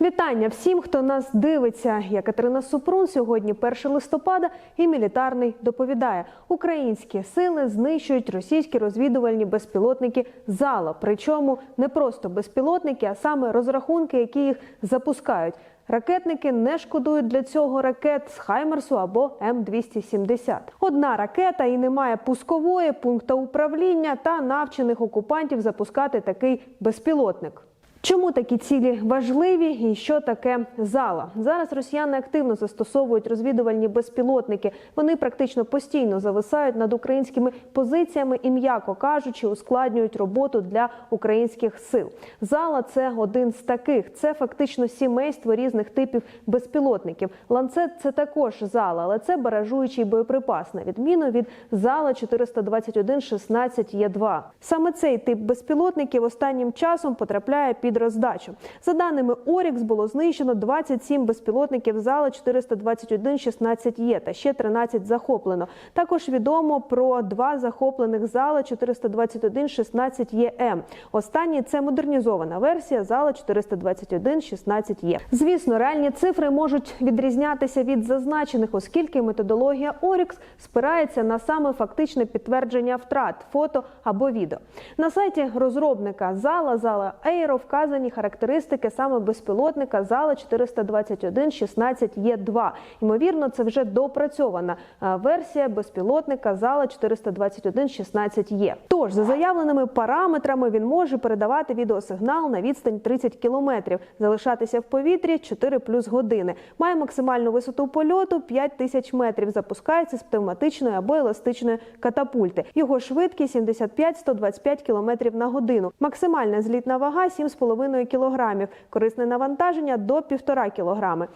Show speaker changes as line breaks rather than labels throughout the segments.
Вітання всім, хто нас дивиться. Я Катерина Супрун. Сьогодні 1 листопада і мілітарний доповідає: українські сили знищують російські розвідувальні безпілотники зало. Причому не просто безпілотники, а саме розрахунки, які їх запускають. Ракетники не шкодують для цього ракет з Хаймерсу або М270. Одна ракета і немає пускової пункта управління та навчених окупантів запускати такий безпілотник. Чому такі цілі важливі і що таке зала? Зараз росіяни активно застосовують розвідувальні безпілотники. Вони практично постійно зависають над українськими позиціями і, м'яко кажучи, ускладнюють роботу для українських сил. Зала це один з таких. Це фактично сімейство різних типів безпілотників. Ланцет це також зала, але це баражуючий боєприпас, на відміну від зала 421 16 є 2 Саме цей тип безпілотників останнім часом потрапляє під роздачу. За даними Орікс, було знищено 27 безпілотників зала 421 16 є та ще 13 захоплено. Також відомо про два захоплених зала 421 16 є М. Останній це модернізована версія зала 421 16 є. Звісно, реальні цифри можуть відрізнятися від зазначених, оскільки методологія Орікс спирається на саме фактичне підтвердження втрат фото або відео. На сайті розробника зала зала Ейро вказані характеристики саме безпілотника зала 421 16 є 2 Ймовірно, це вже допрацьована е, версія безпілотника зала 421 16 є. Тож за заявленими параметрами він може передавати відеосигнал на відстань 30 кілометрів, залишатися в повітрі 4 плюс години. Має максимальну висоту польоту 5 тисяч метрів. Запускається з пневматичної або еластичної катапульти. Його швидкість 75-125 км на годину. Максимальна злітна вага 7,5 кг. Корисне навантаження до 1,5 кг.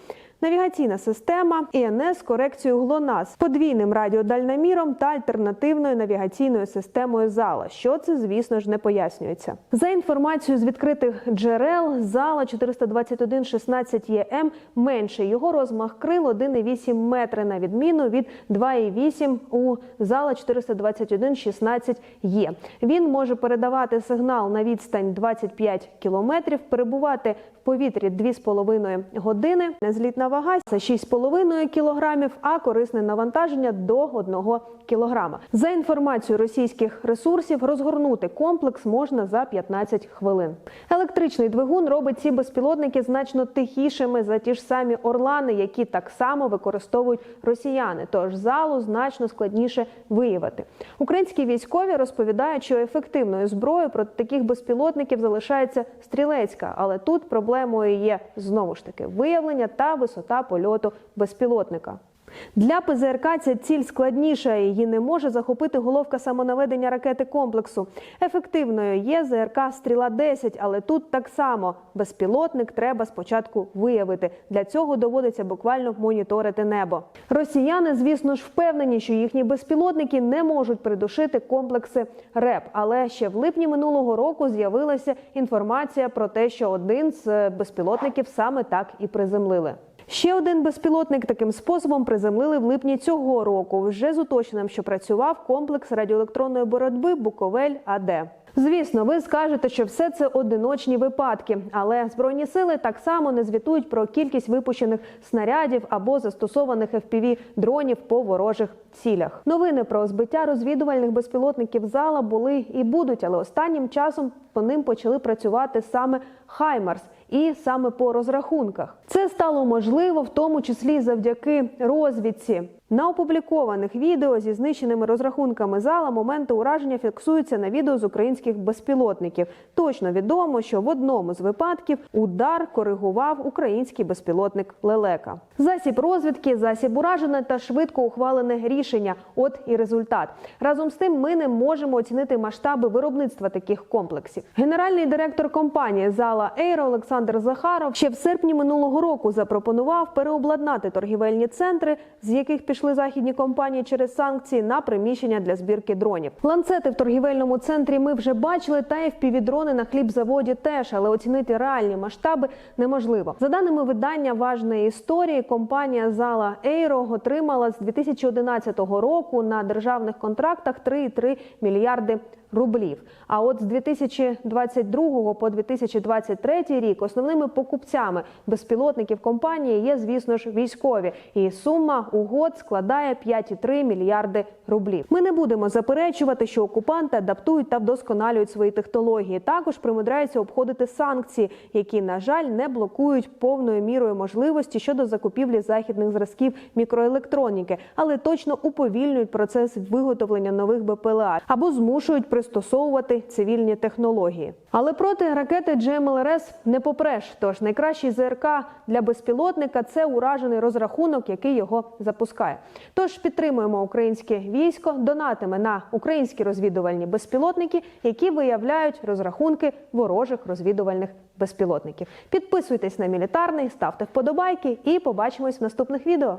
Навігаційна система ІНС з корекцією ГЛОНАСС, подвійним радіодальноміром та альтернативною навігаційною системою зала. Що це, звісно ж, не пояснюється. За інформацією з відкритих джерел, зала 421 16 ЄМ менший. Його розмах крил 1,8 метри на відміну від 2,8 у зала 421 16 є. Він може передавати сигнал на відстань 25 кілометрів, перебувати в повітрі 2,5 години. Злітна вага це 6,5 кілограмів, а корисне навантаження до 1 кілограма. За інформацією російських ресурсів, розгорнути комплекс можна за 15 хвилин. Електричний двигун робить ці безпілотники значно тихішими за ті ж самі орлани, які так само використовують росіяни. Тож залу значно складніше виявити. Українські військові розповідають, що ефективною зброєю проти таких безпілотників залишається стрілецька, але тут проблемою є знову ж таки виявлення та висота польоту безпілотника. Для ПЗРК ця ціль складніша. Її не може захопити головка самонаведення ракети комплексу. Ефективною є ЗРК Стріла 10 але тут так само безпілотник треба спочатку виявити. Для цього доводиться буквально моніторити небо. Росіяни, звісно ж, впевнені, що їхні безпілотники не можуть придушити комплекси РЕП. Але ще в липні минулого року з'явилася інформація про те, що один з безпілотників саме так і приземлили. Ще один безпілотник таким способом приземлили в липні цього року. Вже з уточненням, що працював комплекс радіоелектронної боротьби Буковель АД. Звісно, ви скажете, що все це одиночні випадки, але збройні сили так само не звітують про кількість випущених снарядів або застосованих fpv дронів по ворожих цілях. Новини про збиття розвідувальних безпілотників зала були і будуть, але останнім часом по ним почали працювати саме Хаймарс і саме по розрахунках. Це стало можливо в тому числі завдяки розвідці. На опублікованих відео зі знищеними розрахунками зала моменти ураження фіксуються на відео з українських безпілотників. Точно відомо, що в одному з випадків удар коригував український безпілотник Лелека. Засіб розвідки, засіб уражене та швидко ухвалене рішення. От і результат. Разом з тим, ми не можемо оцінити масштаби виробництва таких комплексів. Генеральний директор компанії зала Ейро Олександр Захаров ще в серпні минулого року запропонував переобладнати торгівельні центри, з яких пішли західні компанії через санкції на приміщення для збірки дронів. Ланцети в торгівельному центрі ми вже бачили, та й впівдрони на хлібзаводі теж, але оцінити реальні масштаби неможливо. За даними видання важної історії, компанія зала Ейро отримала з 2011 року на державних контрактах 3,3 мільярди рублів. А от з 2022 по 2023 рік основними покупцями безпілотників компанії є, звісно ж, військові. І сума угод складає 5,3 мільярди рублів. Ми не будемо заперечувати, що окупанти адаптують та вдосконалюють свої технології. Також примудряються обходити санкції, які, на жаль, не блокують повною мірою можливості щодо закупівлі західних зразків мікроелектроніки, але точно уповільнюють процес виготовлення нових БПЛА або змушують пристосовувати цивільні технології. Але проти ракети GMLRS не попреш. Тож найкращий ЗРК для безпілотника це уражений розрахунок, який його запускає. Тож підтримуємо українське військо, донатиме на українські розвідувальні безпілотники, які виявляють розрахунки ворожих розвідувальних безпілотників. Підписуйтесь на мілітарний, ставте вподобайки і побачимось в наступних відео.